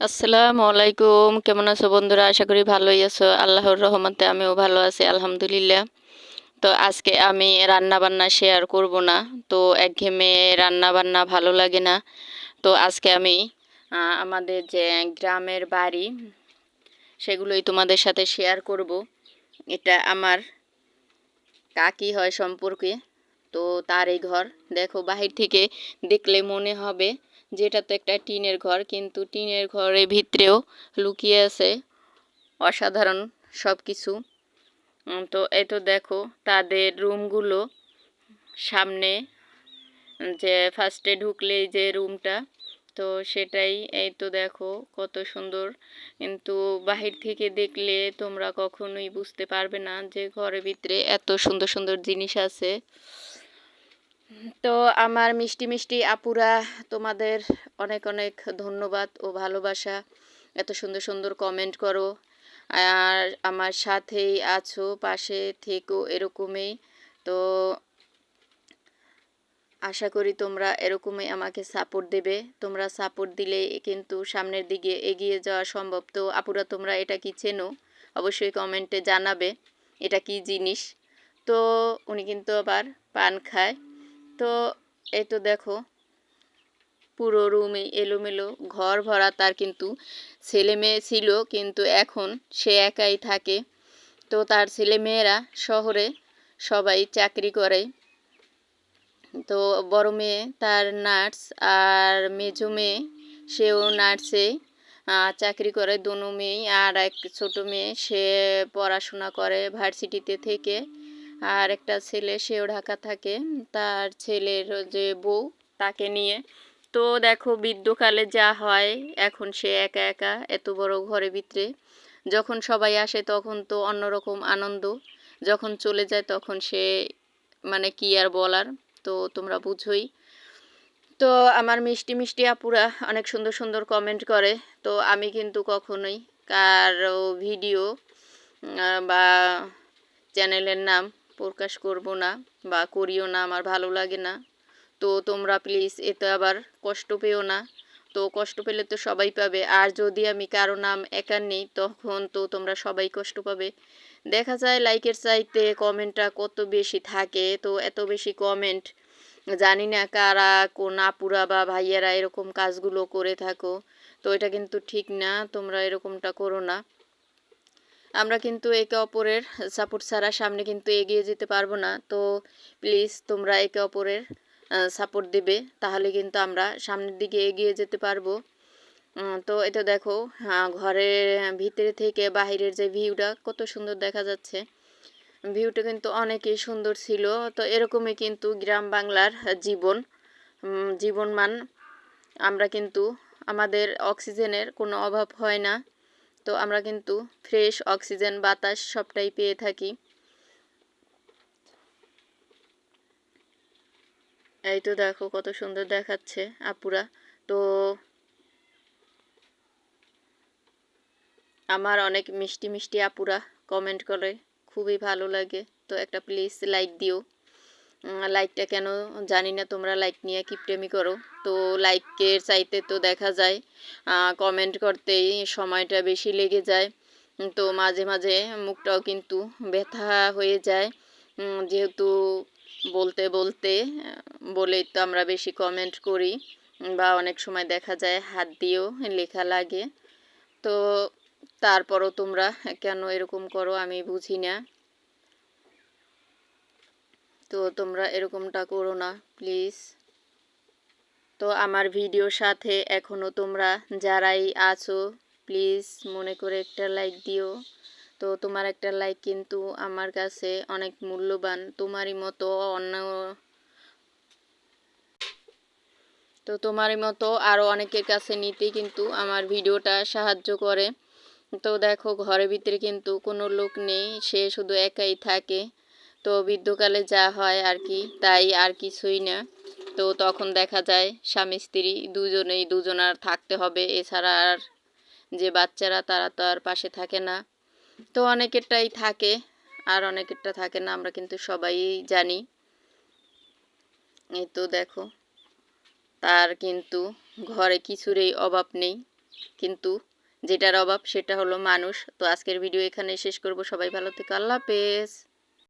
আসসালামু আলাইকুম। কেমন আছো বন্ধুরা? আশা করি ভালোই আছো। আল্লাহর রহমতে আমিও ভালো আছি, আলহামদুলিল্লাহ। তো আজকে আমি রান্না বান্না শেয়ার করব না। তো একঘেয়েমে রান্না বান্না ভালো লাগে না। তো আজকে আমি আমাদের যে গ্রামের বাড়ি, সেগুলোই তোমাদের সাথে শেয়ার করব। এটা আমার কাকি হয় সম্পর্কে। তো তার এই ঘর। দেখো, বাহির থেকে দেখলে মনে হবে যেটা তো একটা টিনের ঘর, কিন্তু টিনের ঘরের ভিতরেও লুকিয়ে আছে অসাধারণ সব কিছু তো এই তো দেখো, তাদের রুমগুলো সামনে, যে ফার্স্টে ঢুকলেই যে রুমটা, তো সেটাই, এই তো দেখো কত সুন্দর। কিন্তু বাহির থেকে দেখলে তোমরা কখনোই বুঝতে পারবে না যে ঘরের ভিতরে এত সুন্দর সুন্দর জিনিস আছে। তো আমার মিষ্টি মিষ্টি আপুরা, তোমাদের অনেক অনেক ধন্যবাদ ও ভালোবাসা। এত সুন্দর সুন্দর কমেন্ট করো। আর আমার সাথেই আছো, পাশে থেকো এরকমই। তো আশা করি তোমরা এরকমই আমাকে সাপোর্ট দেবে। তোমরা সাপোর্ট দিলে কিন্তু সামনের দিকে এগিয়ে যাওয়া সম্ভব। তো আপুরা, তোমরা এটা কি চেনো? অবশ্যই কমেন্টে জানাবে। এটা কি জিনিস? তো উনি কিন্তু আবার পান খায়। তো এই তো দেখো, পুরো রুমে এলোমেলো, ঘর ভরা তার কিন্তু ছেলে মেয়ে ছিল, কিন্তু এখন সে একাই থাকে। তো তার ছেলে মেয়েরা শহরে সবাই চাকরি করে। তো বড় মেয়ে তার নার্স আর মেজো মেয়ে, সেও নার্সে চাকরি করে। দোনো মেয়ে আর এক ছোট মেয়ে, সে পড়াশোনা করে ভার্সিটিতে থেকে। আর একটা ছেলে, সেও ঢাকা থাকে। তার ছেলের যে বউ, তাকে নিয়ে। তো দেখো বৃদ্ধকালে যা হয়, এখন সে একা একা এত বড় ঘরের ভিতরে। যখন সবাই আসে, তখন তো অন্যরকম আনন্দ। যখন চলে যায়, তখন সে মানে কি আর বলার? তো তোমরা বুঝোই। তো আমার মিষ্টি মিষ্টি আপুরা অনেক সুন্দর সুন্দর কমেন্ট করে। তো আমি কিন্তু কখনোই কারও ভিডিও বা চ্যানেলের নাম প্রকাশ করব না বা করিও না, আমার ভালো লাগে না। তো তোমরা প্লিজ এতে আবার কষ্ট পেও না। তো কষ্ট পেলে তো সবাই পাবে। আর যদি আমি কারও নাম একার নেই, তখন তো তোমরা সবাই কষ্ট পাবে। দেখা যায় লাইকের চাইতে কমেন্টটা কত বেশি থাকে। তো এত বেশি কমেন্ট জানি না কারা, কোন আপুরা বা ভাইয়েরা এরকম কাজগুলো করে থাকো। তো এটা কিন্তু ঠিক না, তোমরা এরকমটা করো না। আমরা কিন্তু একে অপরের সাপোর্ট ছাড়া সামনে কিন্তু এগিয়ে যেতে পারব না। তো প্লিজ তোমরা একে অপরের সাপোর্ট দিবে, তাহলে কিন্তু আমরা সামনের দিকে এগিয়ে যেতে পারব। তো এটা দেখো ঘরের ভিতরে থেকে বাহিরের যে ভিউটা কত সুন্দর দেখা যাচ্ছে। ভিউটা কিন্তু অনেকই সুন্দর ছিল। তো এরকমই কিন্তু গ্রাম বাংলার জীবন জীবনমান। আমরা কিন্তু আমাদের অক্সিজেনের কোনো অভাব হয় না। তো আমরা কিন্তু ফ্রেশ অক্সিজেন, বাতাস সবটাই পেয়ে থাকি। এই তো দেখো কত সুন্দর দেখাচ্ছে আপুরা। তো আমার অনেক মিষ্টি মিষ্টি আপুরা কমেন্ট করে, খুবই ভালো লাগে। তো একটা প্লিজ লাইক দিও। লাইকটা কেন জানি না, তোমরা লাইক নিয়ে কিপটেমি করো। তো লাইকের চাইতে তো দেখা যায় কমেন্ট করতেই সময়টা বেশি লেগে যায়। তো মাঝে মাঝে মুখটাও কিন্তু ব্যথা হয়ে যায়। যেহেতু বলতে বলতে বলেই তো আমরা বেশি কমেন্ট করি, বা অনেক সময় দেখা যায় হাত দিয়েও লেখা লাগে। তো তারপরও তোমরা কেন এরকম করো আমি বুঝি না। তো তোমরা এরকমটা করো না প্লিজ তো আমার ভিডিওর সাথে এখনও তোমরা যারাই আছো প্লিজ মনে করে একটা লাইক দিও। তো তোমার একটা লাইক কিন্তু আমার কাছে অনেক মূল্যবান, তোমারই মতো অন্য তো তোমারই মতো আরও অনেকের কাছে নিতে কিন্তু আমার ভিডিওটা সাহায্য করে। তো দেখো, ঘরের ভিতরে কিন্তু কোনো লোক নেই, সে শুধু একাই থাকে। তো বৃদ্ধকালে যা হয় আর কি তাই আর কিছুই না। তো তখন দেখা যায় স্বামী, স্ত্রী দুজনেই দুজনার থাকতে হবে। এছাড়া আর যে বাচ্চারা, তারা তো আর পাশে থাকে না। তো অনেকেরটাই থাকে, আর অনেকেরটা থাকে না, আমরা কিন্তু সবাই জানি। এই তো দেখো, তার কিন্তু ঘরে কিছুরই অভাব নেই। কিন্তু যেটার অভাব, সেটা হলো মানুষ। তো আজকের ভিডিও এখানে শেষ করব। সবাই ভালো থেকে। আল্লাহ হাফেজ।